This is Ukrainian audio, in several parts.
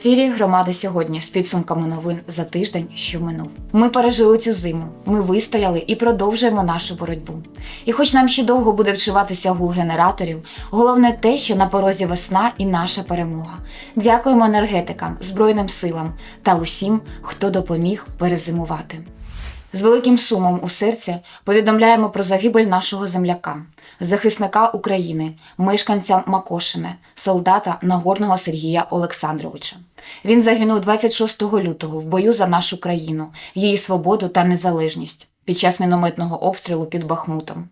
ефірі громади сьогодні з підсумками новин за тиждень, що минув. Ми пережили цю зиму, ми вистояли і продовжуємо нашу боротьбу. І хоч нам ще довго буде вчуватися гул генераторів, головне те, що на порозі весна і наша перемога. Дякуємо енергетикам, Збройним силам та усім, хто допоміг перезимувати. З великим сумом у серці повідомляємо про загибель нашого земляка, захисника України, мешканця Макошине, солдата Нагорного Сергія Олександровича. Він загинув 26 лютого в бою за нашу країну, її свободу та незалежність під час мінометного обстрілу під Бахмутом.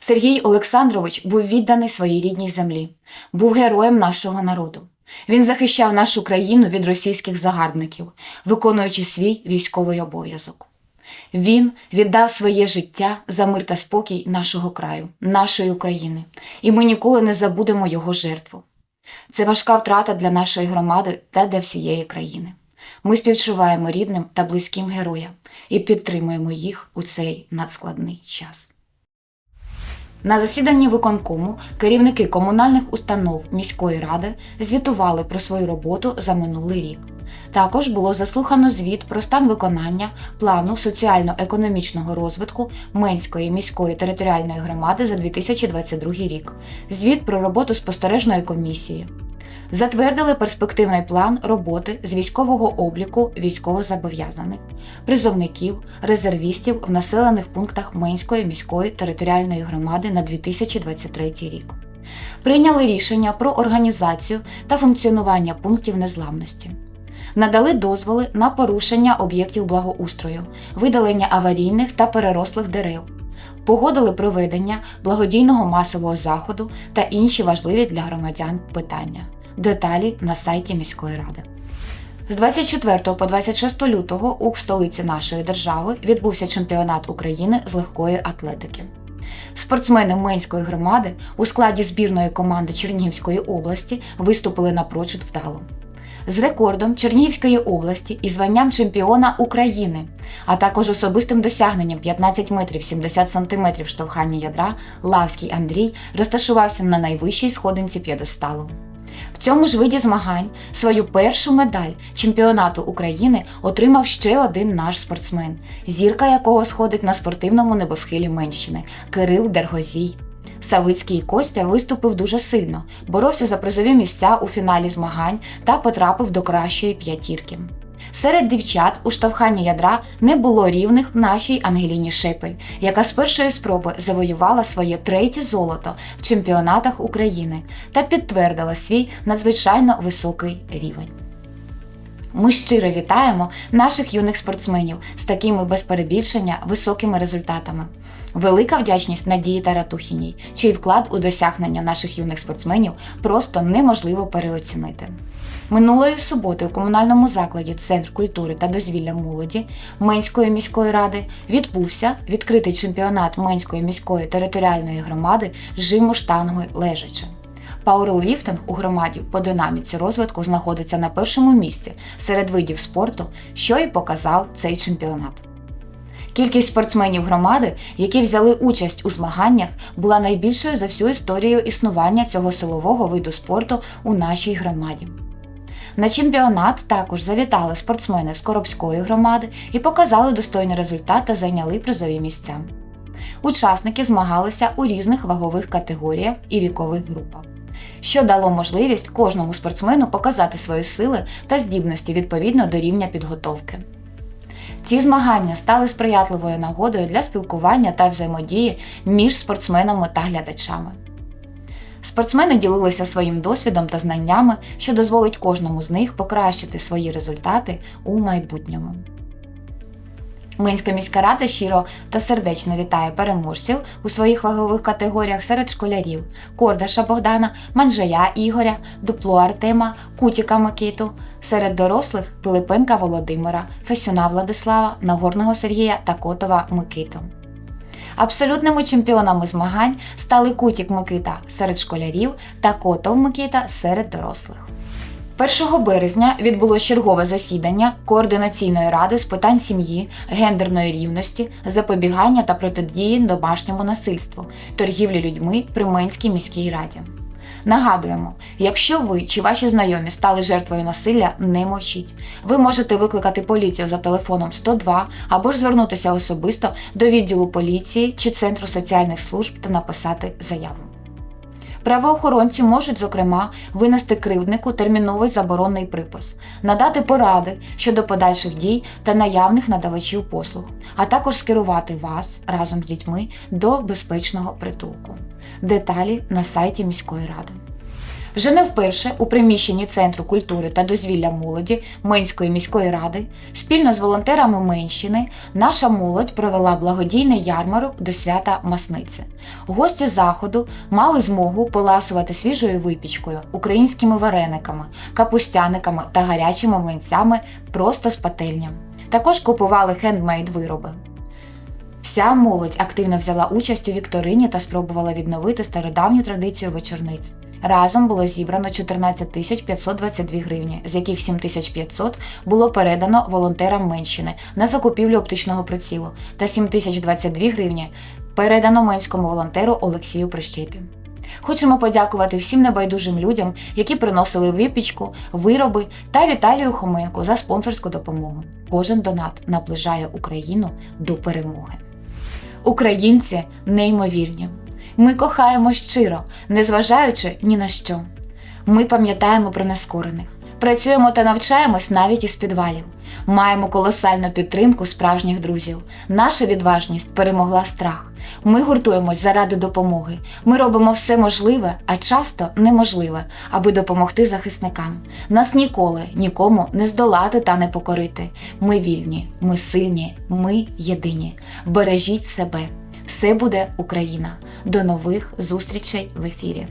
Сергій Олександрович був відданий своїй рідній землі, був героєм нашого народу. Він захищав нашу країну від російських загарбників, виконуючи свій військовий обов'язок. Він віддав своє життя за мир та спокій нашого краю, нашої України, і ми ніколи не забудемо його жертву. Це важка втрата для нашої громади та для всієї країни. Ми співчуваємо рідним та близьким героям і підтримуємо їх у цей надскладний час. На засіданні виконкому керівники комунальних установ міської ради звітували про свою роботу за минулий рік. Також було заслухано звіт про стан виконання плану соціально-економічного розвитку Менської міської територіальної громади за 2022 рік, звіт про роботу спостережної комісії. Затвердили перспективний план роботи з військового обліку військовозобов'язаних, призовників, резервістів в населених пунктах Менської міської територіальної громади на 2023 рік. Прийняли рішення про організацію та функціонування пунктів незламності. Надали дозволи на порушення об'єктів благоустрою, видалення аварійних та перерослих дерев, погодили проведення благодійного масового заходу та інші важливі для громадян питання. Деталі на сайті міської ради. З 24 по 26 лютого у столиці нашої держави відбувся чемпіонат України з легкої атлетики. Спортсмени Менської громади у складі збірної команди Чернігівської області виступили напрочуд вдало. З рекордом Чернігівської області і званням чемпіона України, а також особистим досягненням 15 метрів 70 сантиметрів штовхання ядра Лавський Андрій розташувався на найвищій сходинці п'єдесталу. В цьому ж виді змагань свою першу медаль чемпіонату України отримав ще один наш спортсмен, зірка якого сходить на спортивному небосхилі Менщини Кирил Дергозій. Савицький Костя виступив дуже сильно, боровся за призові місця у фіналі змагань та потрапив до кращої п'ятірки. Серед дівчат у штовханні ядра не було рівних нашій Ангеліні Шепель, яка з першої спроби завоювала своє третє золото в чемпіонатах України та підтвердила свій надзвичайно високий рівень. Ми щиро вітаємо наших юних спортсменів з такими без перебільшення високими результатами. Велика вдячність Надії Таратухіній, чий вклад у досягнення наших юних спортсменів просто неможливо переоцінити. Минулої суботи у комунальному закладі Центр культури та дозвілля молоді Менської міської ради відбувся відкритий чемпіонат Менської міської територіальної громади жиму штангою лежачи. Пауерліфтинг у громаді по динаміці розвитку знаходиться на першому місці серед видів спорту, що і показав цей чемпіонат. Кількість спортсменів громади, які взяли участь у змаганнях, була найбільшою за всю історію існування цього силового виду спорту у нашій громаді. На чемпіонат також завітали спортсмени з Коробської громади і показали достойний результат та зайняли призові місця. Учасники змагалися у різних вагових категоріях і вікових групах, що дало можливість кожному спортсмену показати свої сили та здібності відповідно до рівня підготовки. Ці змагання стали сприятливою нагодою для спілкування та взаємодії між спортсменами та глядачами. Спортсмени ділилися своїм досвідом та знаннями, що дозволить кожному з них покращити свої результати у майбутньому. Минська міська рада щиро та сердечно вітає переможців у своїх вагових категоріях серед школярів Кордаша Богдана, Манжая Ігоря, Дупло Артема, Кутіка Микиту, серед дорослих Пилипенка Володимира, Фесюна Владислава, Нагорного Сергія та Котова Микиту. Абсолютними чемпіонами змагань стали Кутік Микита серед школярів та Котов Микита серед дорослих. 1 березня відбулось чергове засідання Координаційної ради з питань сім'ї, гендерної рівності, запобігання та протидії домашньому насильству, торгівлі людьми при Менській міській раді. Нагадуємо, якщо ви чи ваші знайомі стали жертвою насилля, не мовчіть. Ви можете викликати поліцію за телефоном 102 або ж звернутися особисто до відділу поліції чи центру соціальних служб та написати заяву. Правоохоронці можуть, зокрема, винести кривднику терміновий заборонний припис, надати поради щодо подальших дій та наявних надавачів послуг, а також скерувати вас разом з дітьми до безпечного притулку. Деталі на сайті міської ради. Вже не вперше у приміщенні Центру культури та дозвілля молоді Менської міської ради спільно з волонтерами Менщини наша молодь провела благодійний ярмарок до свята Масниці. Гості заходу мали змогу поласувати свіжою випічкою, українськими варениками, капустяниками та гарячими млинцями просто з пательня. Також купували хендмейд вироби. Вся молодь активно взяла участь у вікторині та спробувала відновити стародавню традицію вечорниць. Разом було зібрано 14 тисяч 522 гривні, з яких 7 тисяч 500 було передано волонтерам Менщини на закупівлю оптичного прицілу та 7 тисяч 22 гривні передано менському волонтеру Олексію Прищепі. Хочемо подякувати всім небайдужим людям, які приносили випічку, вироби та Віталію Хоменку за спонсорську допомогу. Кожен донат наближає Україну до перемоги. Українці неймовірні. Ми кохаємо щиро, незважаючи ні на що. Ми пам'ятаємо про нескорених, працюємо та навчаємось навіть із підвалів. Маємо колосальну підтримку справжніх друзів. Наша відважність перемогла страх. Ми гуртуємось заради допомоги. Ми робимо все можливе, а часто неможливе, аби допомогти захисникам. Нас ніколи нікому не здолати та не покорити. Ми вільні, ми сильні, ми єдині. Бережіть себе. Все буде Україна. До нових зустрічей в ефірі.